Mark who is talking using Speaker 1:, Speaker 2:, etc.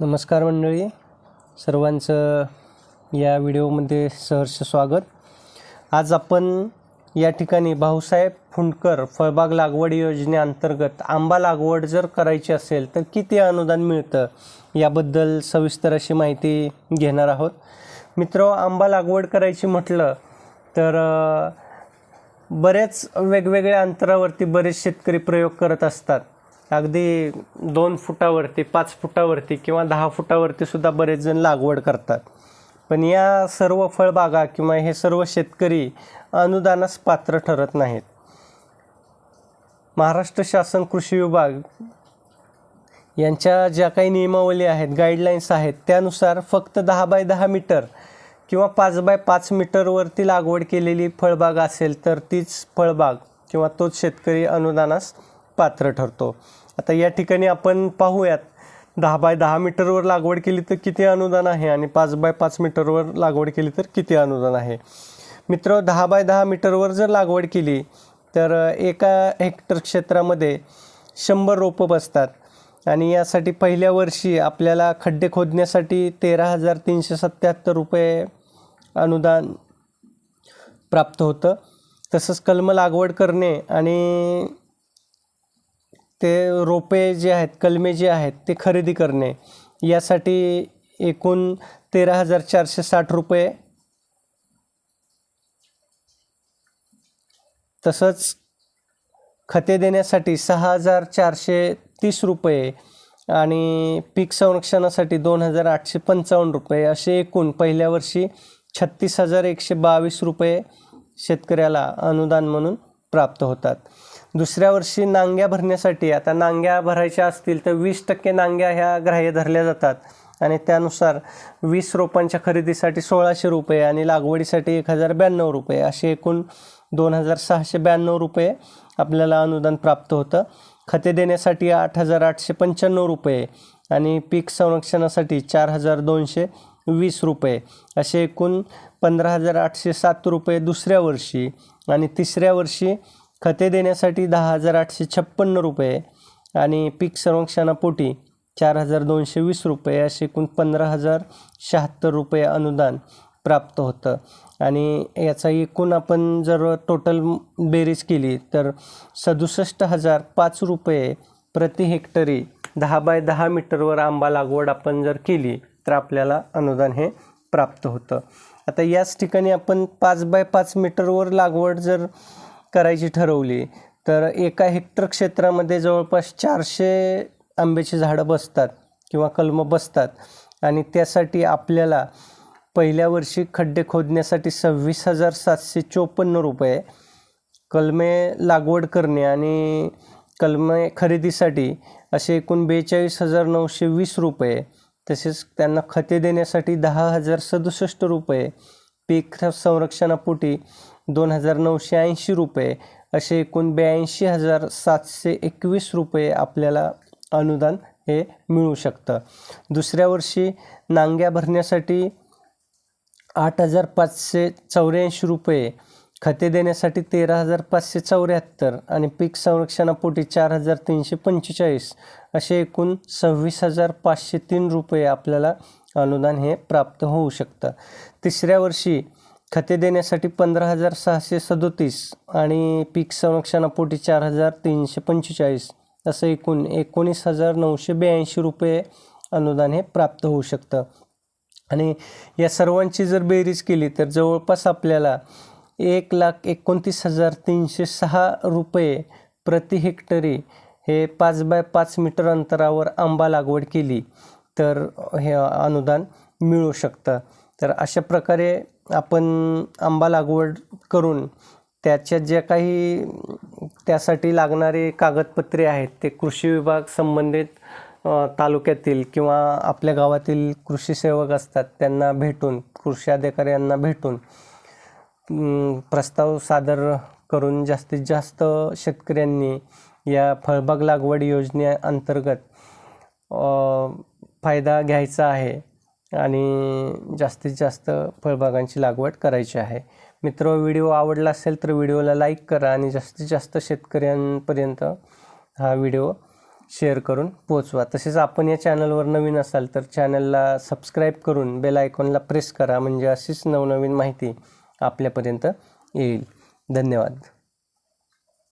Speaker 1: नमस्कार मंडळी. सर्वांचं या व्हिडिओमध्ये सहर्ष स्वागत. आज आपण या ठिकाणी भाऊसाहेब फुंडकर फळबाग लागवड योजनेअंतर्गत आंबा लागवड जर करायची असेल तर किती अनुदान मिळतं याबद्दल सविस्तर अशी माहिती घेणार आहोत. मित्र आंबा लागवड करायची म्हटलं तर बरेच वेगवेगळ्या अंतरावरती बरेच शेतकरी प्रयोग करत असतात. अगदी दोन फुटावरती पाच फुटावरती किंवा दहा फुटावरती सुद्धा बरेच जण लागवड करतात. पण या सर्व फळबागा किंवा हे सर्व शेतकरी अनुदानास पात्र ठरत नाहीत. महाराष्ट्र शासन कृषी विभाग यांच्या ज्या काही नियमावली आहेत गाईडलाईन्स आहेत त्यानुसार फक्त दहा बाय दहा मीटर किंवा पाच बाय पाच मीटरवरती लागवड केलेली फळबाग असेल तर तीच फळबाग किंवा तोच शेतकरी अनुदानास पात्र ठरतो. आता या ठिकाणी आपण पाहूयात दहा बाय दहा मीटरवर लागवड केली तर किती अनुदान आहे आणि पाच बाय पाच मीटरवर लागवड केली तर किती अनुदान आहे? मित्र दहा बाय दहा मीटरवर जर लागवड केली तर एका हेक्टर क्षेत्रामध्ये शंभर रोपं बसतात आणि यासाठी पहिल्या वर्षी आपल्याला खड्डे खोदण्यासाठी तेरा हजार तीनशे सत्त्याहत्तर रुपये अनुदान प्राप्त होतं. तसंच कलम लागवड करणे आणि ते रोपे जे आहेत कलमे जे आहेत ते खरेदी करणे यासाठी एकूण तेरा हजार चारशे साठ रुपये तसंच खते देण्यासाठी सहा हजार चारशे तीस रुपये आणि पीक संरक्षणासाठी दोन हजार आठशे पंचावन्न रुपये असे एकूण पहिल्या वर्षी छत्तीस हजार एकशे बावीस रुपये शेतकऱ्याला अनुदान म्हणून प्राप्त होतात. दुसऱ्या वर्षी नांग्या भरण्यासाठी आता नांग्या भरायच्या असतील तर वीस टक्के नांग्या ह्या ग्राह्य धरल्या जातात. आणि त्यानुसार वीस रोपांच्या खरेदीसाठी सोळाशे रुपये आणि लागवडीसाठी एक हजार ब्याण्णव रुपये असे एकूण दोन हजार सहाशे ब्याण्णव रुपये आपल्याला अनुदान प्राप्त होतं. खते देण्यासाठी आठ हजार आठशे पंच्याण्णव रुपये आणि पीक संरक्षणासाठी चार हजार दोनशे वीस रुपये असे एकूण पंधरा हजार आठशे सात रुपये दुसऱ्या वर्षी आणि तिसऱ्या वर्षी खते देण्यासाठी दहा हजार आठशे छप्पन्न रुपये आणि पीक संरक्षणापोटी चार हजार दोनशे वीस रुपये असे एकूण पंधरा हजार शहात्तर रुपये अनुदान प्राप्त होतं. आणि याचा एकूण आपण जर टोटल बेरीज केली तर सदुसष्ट हजार पाच रुपये प्रति हेक्टरी दहा बाय दहा मीटरवर आंबा लागवड आपण जर केली तर आपल्याला अनुदान हे प्राप्त होतं. आता याच ठिकाणी आपण पाच बाय पाच मीटरवर लागवड जर करायची ठरवली. तर एका हेक्टर क्षेत्रामध्ये जवळपास चारशे आंब्याची झाडं बसतात किंवा कलमं बसतात आणि त्यासाठी आपल्याला पहिल्या वर्षी खड्डे खोदण्यासाठी सव्वीस हजार सातशे चोपन्न रुपये कलमे लागवड करणे आणि कलमे खरेदीसाठी असे एकूण बेचाळीस हजार नऊशे वीस रुपये तसेच त्यांना खते देण्यासाठी दहा हजार सदुसष्ट रुपये पीक संरक्षणापोटी दोन हजार नऊशे ऐंशी रुपये असे एकूण ब्याऐंशी हजार सातशे एकवीस रुपये आपल्याला अनुदान हे मिळू शकतं. दुसऱ्या वर्षी नांग्या भरण्यासाठी आठ हजार पाचशे चौऱ्याऐंशी रुपये खते देण्यासाठी तेरा हजार पाचशे चौऱ्याहत्तर आणि पीक संरक्षणापोटी चार हजार तीनशे पंचेचाळीस असे एकूण सव्वीस हजार पाचशे तीन रुपये आपल्याला अनुदान हे प्राप्त होऊ शकतं. तिसऱ्या वर्षी खते देण्यासाठी पंधरा हजार सहाशे सदोतीस आणि पीक संरक्षणापोटी चार हजार तीनशे पंचेचाळीस असं एकूण एकोणीस हजार नऊशे ब्याऐंशी रुपये अनुदान हे प्राप्त होऊ शकतं. आणि या सर्वांची जर बेरीज केली तर जवळपास आपल्याला एक लाख एकोणतीस हजार तीनशे सहा रुपये प्रति हेक्टरी हे पाच बाय पाच मीटर अंतरावर आंबा लागवड केली तर हे अनुदान मिळू शकतं. तर अशा प्रकारे आपण आंबा लागवड करून त्याच्या ज्या काही त्यासाठी लागणारे कागदपत्रे आहेत ते कृषी विभाग संबंधित तालुक्यातील किंवा आपल्या गावातील कृषी सेवक असतात त्यांना भेटून कृषी अधिकाऱ्यांना भेटून प्रस्ताव सादर करून जास्तीत जास्त शेतकऱ्यांनी या फळबाग लागवड योजनेअंतर्गत फायदा घ्यायचा आहे. आणि जास्तीत जास्त फळबागांची लागवड करायची आहे. मित्र व्हिडिओ आवडला असेल तर व्हिडिओला लाईक करा आणि जास्तीत जास्त शेतकऱ्यांपर्यंत हा व्हिडिओ शेअर करून पोचवा तसेच आपण या चॅनलवर नवीन असाल तर चॅनलला सबस्क्राईब करून बेल आयकॉनला प्रेस करा म्हणजे अशीच नवनवीन माहिती आपल्यापर्यंत येईल. धन्यवाद.